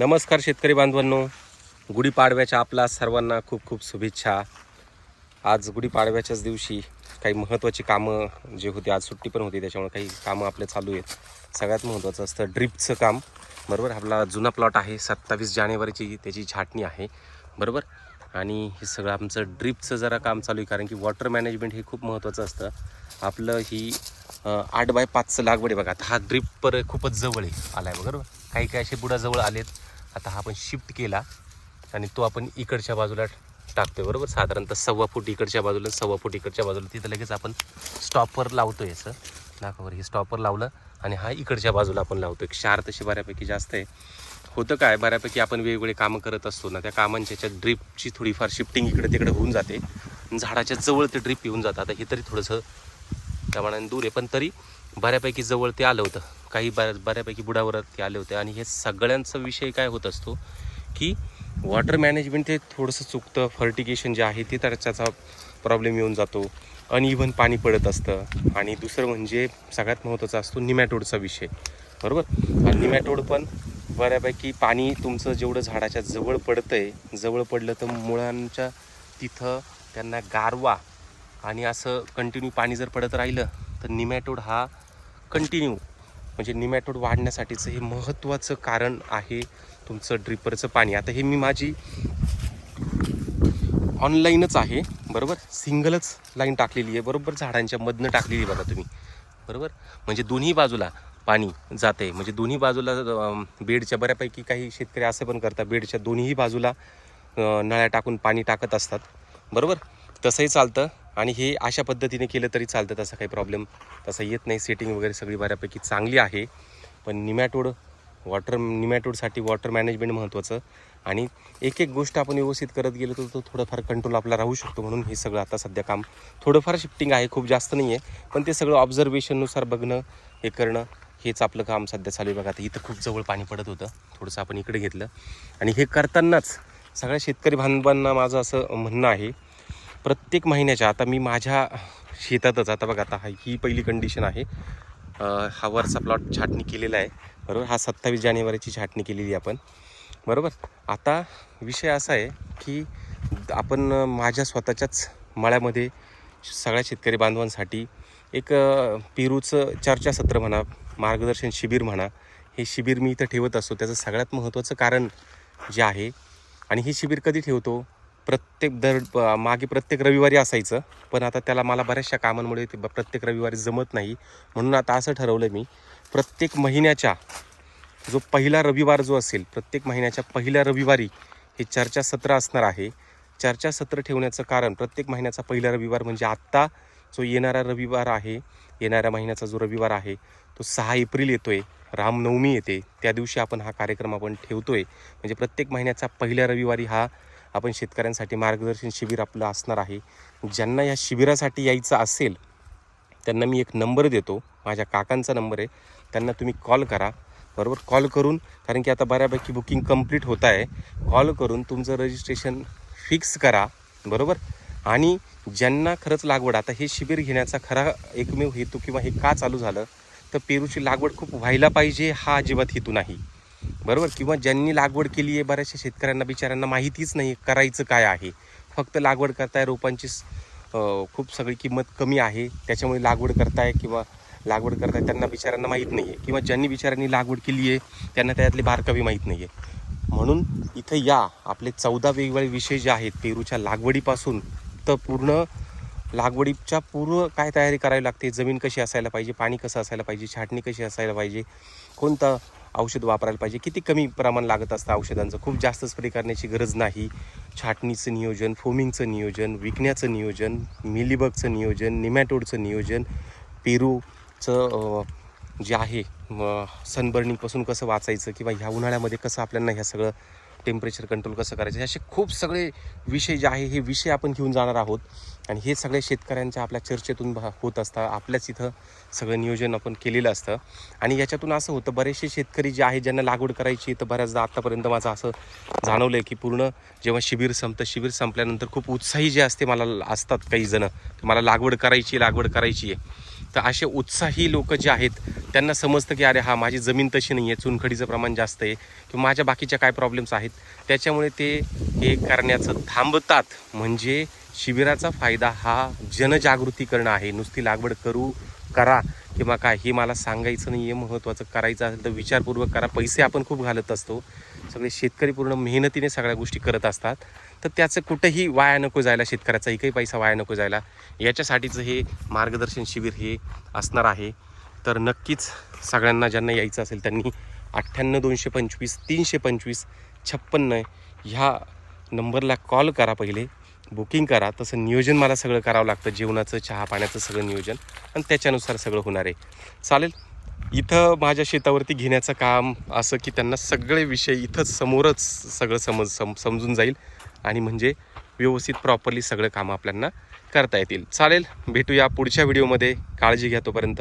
नमस्कार शेतकरी बांधवांनो. गुढीपाडव्याच्या आपला सर्वांना खूप खूप शुभेच्छा. आज गुढीपाडव्याच्याच दिवशी काही महत्त्वाची कामं जे होती आज सुट्टी पण होती त्याच्यामुळे काही कामं आपले चालू आहेत. सगळ्यात महत्त्वाचं असतं ड्रिपचं काम. बरोबर? आपला जुना प्लॉट आहे सत्तावीस जानेवारीची त्याची छाटणी आहे. बरोबर? आणि हे सगळं आमचं ड्रिपचं जरा काम चालू आहे कारण की वॉटर मॅनेजमेंट हे खूप महत्त्वाचं असतं. आपलं ही आठ बाय पाचचं लागवड आहे बघा. आता हा ड्रिप पर खूपच जवळ आहे आला आहे बरोबर? काही काही असे बुडाजवळ आलेत. आता हा आपण शिफ्ट केला आणि तो आपण इकडच्या बाजूला टाकतोय बरोबर? साधारणतः सव्वा फूट इकडच्या बाजूला सव्वा फूट इकडच्या बाजूला. तिथं लगेच आपण स्टॉपर लावतो याचं नाकावर हे स्टॉपर लावलं आणि हा इकडच्या बाजूला आपण लावतो एक क्षार तशी बऱ्यापैकी जास्त आहे. होतं काय? बऱ्यापैकी आपण वेगवेगळे कामं करत असतो ना त्या कामांच्या याच्यात ड्रीपची थोडीफार शिफ्टिंग इकडे तिकडे होऊन जाते. झाडाच्या जवळ ते ड्रीप येऊन जातं. आता हे तरी थोडंसं त्या मानाने दूर आहे. पण तरी बऱ्यापैकी जवळ ते आलं होतं. काही बऱ्या बऱ्यापैकी बुडावर ते आले होते. आणि हे सगळ्यांचा विषय काय होत असतो की वॉटर मॅनेजमेंट ते थोडंसं चुकतं. फर्टिगेशन जे आहे ते त्याच्याचा प्रॉब्लेम येऊन जातो. अनइव्हन पाणी पडत असतं. आणि दुसरं म्हणजे सगळ्यात महत्त्वाचा असतो निमॅटोडचा विषय. बरोबर? आणि निमॅटोड पण बऱ्यापैकी पाणी तुमचं जेवढं झाडाच्या जवळ पडतं आहे जवळ पडलं तर मुळांच्या तिथं त्यांना गारवा आणि असं कंटिन्यू पाणी जर पडत राहिलं तर निमॅटोड हा कंटिन्यू म्हणजे निमॅटोड वाढण्यासाठीचं हे महत्त्वाचं कारण आहे तुमचं ड्रिपरचं पाणी. आता हे मी माझी ऑनलाईनच आहे बरोबर? सिंगलच लाईन टाकलेली आहे बरोबर? झाडांच्या मधनं टाकलेली आहे बघा तुम्ही बरोबर? म्हणजे दोन्ही बाजूला पाणी जाते म्हणजे दोन्ही बाजूला बेडच्या बऱ्यापैकी काही शेतकरी असं पण करतात बेडच्या दोन्ही बाजूला नळ्या टाकून पाणी टाकत असतात बरोबर? तसंही चालतं. आणि हे अशा पद्धतीने केलं तरी चालतं तसा काही प्रॉब्लेम तसा येत नाही. सेटिंग वगैरे सगळी बऱ्यापैकी चांगली आहे. पण निमॅटोड वॉटर निमॅटोडसाठी वॉटर मॅनेजमेंट महत्त्वाचं आणि एक एक गोष्ट आपण व्यवस्थित करत गेलो तर तो थोडंफार कंट्रोल आपला राहू शकतो म्हणून हे सगळं आता सध्या काम थोडंफार शिफ्टिंग आहे. खूप जास्त नाही आहे पण ते सगळं ऑब्झर्वेशननुसार बघणं हे करणं हेच आपलं काम सध्या चालू आहे. बघा आता इथं खूप जवळ पाणी पडत होतं. थोडंसं आपण इकडे घेतलं. आणि हे करतानाच सगळ्या शेतकरी बांधवांना माझं असं म्हणणं आहे प्रत्येक महिन्याच्या आता मी माझ्या शेतातच आता बघा आता हा- ही पहिली कंडिशन आहे. हा वरचा प्लॉट छाटणी केलेला आहे बरोबर? हा सत्तावीस जानेवारीची छाटणी केलेली आपण बरोबर? आता विषय असा आहे की आपण माझ्या स्वतःच्याच मळ्यामध्ये सगळ्या शेतकरी बांधवांसाठी एक पेरूचं चर्चासत्र म्हणा मार्गदर्शन शिबिर म्हणा हे शिबिर मी इथं ठेवत असतो. त्याचं सगळ्यात महत्त्वाचं कारण जे आहे आणि हे शिबिर कधी ठेवतो? प्रत्येक दर मागे प्रत्येक रविवारी असायचं पण आता त्याला मला बऱ्याचशा कामांमुळे ते ब- प्रत्येक रविवारी जमत नाही. म्हणून आता असं ठरवलं मी प्रत्येक महिन्याच्या जो पहिला रविवार जो असेल प्रत्येक महिन्याच्या पहिल्या रविवारी हे चर्चासत्र असणार आहे. चर्चासत्र ठेवण्याचं कारण प्रत्येक महिन्याचा पहिला रविवार म्हणजे आत्ता जो येणारा रविवार आहे येणाऱ्या महिन्याचा जो रविवार आहे तो सहा एप्रिल येतो आहे रामनवमी येते. त्या दिवशी आपण हा कार्यक्रम आपण ठेवतो आहे म्हणजे प्रत्येक महिन्याचा पहिल्या रविवारी हा आपण शेतकऱ्यांसाठी मार्गदर्शन शिबिर आपलं असणार आहे. ज्यांना या शिबिरासाठी यायचं असेल त्यांना मी एक नंबर देतो. माझ्या काकांचा नंबर आहे. त्यांना तुम्ही कॉल करा. बरोबर? कॉल करून कारण की आता बऱ्यापैकी बुकिंग कंप्लीट होत आहे. कॉल करून तुमचं रजिस्ट्रेशन फिक्स करा. बरोबर? आणि ज्यांना खरंच लागवड आता हे शिबिर घेण्याचा खरा एकमेव हेतू किंवा हे का चालू झालं? तर पेरूची लागवड खूप व्हायला पाहिजे हा अजिबात हेतू नाही. बरोबर? किंवा ज्यांनी लागवड केली आहे बऱ्याचशा शेतकऱ्यांना बिचाऱ्यांना माहितीच नाही करायचं काय आहे. फक्त लागवड करताय रोपांची खूप सगळी किंमत कमी आहे. त्याच्यामुळे लागवड करताय किंवा लागवड करताय त्यांना बिचाऱ्यांना माहीत नाही आहे किंवा ज्यांनी बिचाऱ्यांनी लागवड केली आहे त्यांना त्यातली बारकावी माहीत नाही आहे म्हणून इथं या. आपले चौदा वेगवेगळे विषय जे आहेत पेरूच्या लागवडीपासून तर पूर्ण लागवडीच्या पूर्व काय तयारी करावी लागते? जमीन कशी असायला पाहिजे? पाणी कसं असायला पाहिजे? छाटणी कशी असायला पाहिजे? कोणतं औषध वापरायला पाहिजे. किती कमी प्रमाण लागत असतं औषधांचं? खूप जास्त स्प्रे करण्याची गरज नाही. छाटणीचं नियोजन फोमिंगचं नियोजन विकण्याचं नियोजन मिलीबगचं नियोजन निमॅटोडचं नियोजन पेरूचं जे आहे सनबर्निंगपासून कसं वाचायचं किंवा ह्या उन्हाळ्यामध्ये कसं आपल्याला ह्या सगळं टेम्परेचर कंट्रोल कसं करायचं? असे खूप सगळे विषय जे आहे हे विषय आपण घेऊन जाणार आहोत. आणि हे सगळे शेतकऱ्यांच्या आपल्या चर्चेतून होत असतात आपल्याच इथं सगळं नियोजन आपण केलेलं असतं. आणि याच्यातून असं होतं बरेचसे शेतकरी जे आहे ज्यांना लागवड करायची तर बऱ्याचदा आत्तापर्यंत माझं असं जाणवलं आहे की पूर्ण जेव्हा शिबिर संपतं शिबिर संपल्यानंतर खूप उत्साही जे असते मला असतात काही जणं. मला लागवड करायची आहे, लागवड करायची आहे. तर असे उत्साही लोक जे आहेत त्यांना समजतं की अरे हा माझी जमीन तशी नाही आहे चुनखडीचं प्रमाण जास्त आहे किंवा माझ्या बाकीच्या काय प्रॉब्लेम्स आहेत त्याच्यामुळे ते हे करण्याचं थांबतात. म्हणजे शिबिराचा फायदा हा जनजागृती करणं आहे. नुसती लागवड करू करा किंवा काय हे मला सांगायचं नाही आहे महत्त्वाचं करायचं असेल तर विचारपूर्वक करा. पैसे आपण खूप घालत असतो. सगळे शेतकरी पूर्ण मेहनतीने सगळ्या गोष्टी करत असतात. तर त्याचं कुठंही वाया नको जायला शेतकऱ्याचा एकही पैसा वाया नको जायला. याच्यासाठीचं हे मार्गदर्शन शिबिर हे असणार आहे. तर नक्कीच सगळ्यांना ज्यांना यायचं असेल त्यांनी अठ्ठ्याण्णव दोनशे पंचवीस तीनशे पंचवीस छप्पन्न ह्या नंबरला कॉल करा पहिले. बुकिंग करा. तसं नियोजन मला सगळं करावं लागतं. जेवणाचं चहा पाण्याचं सगळं नियोजन. आणि त्याच्यानुसार सगळं होणार आहे. चालेल? इथं माझ्या शेतावरती घेण्याचं काम असं की त्यांना सगळे विषय इथंच समोरच सगळं समज सम समजून जाईल. आणि म्हणजे व्यवस्थित प्रॉपरली सगळं कामं आपल्यांना करता येतील. चालेल? भेटूया पुढच्या व्हिडिओमध्ये काळजी घ्या तोपर्यंत.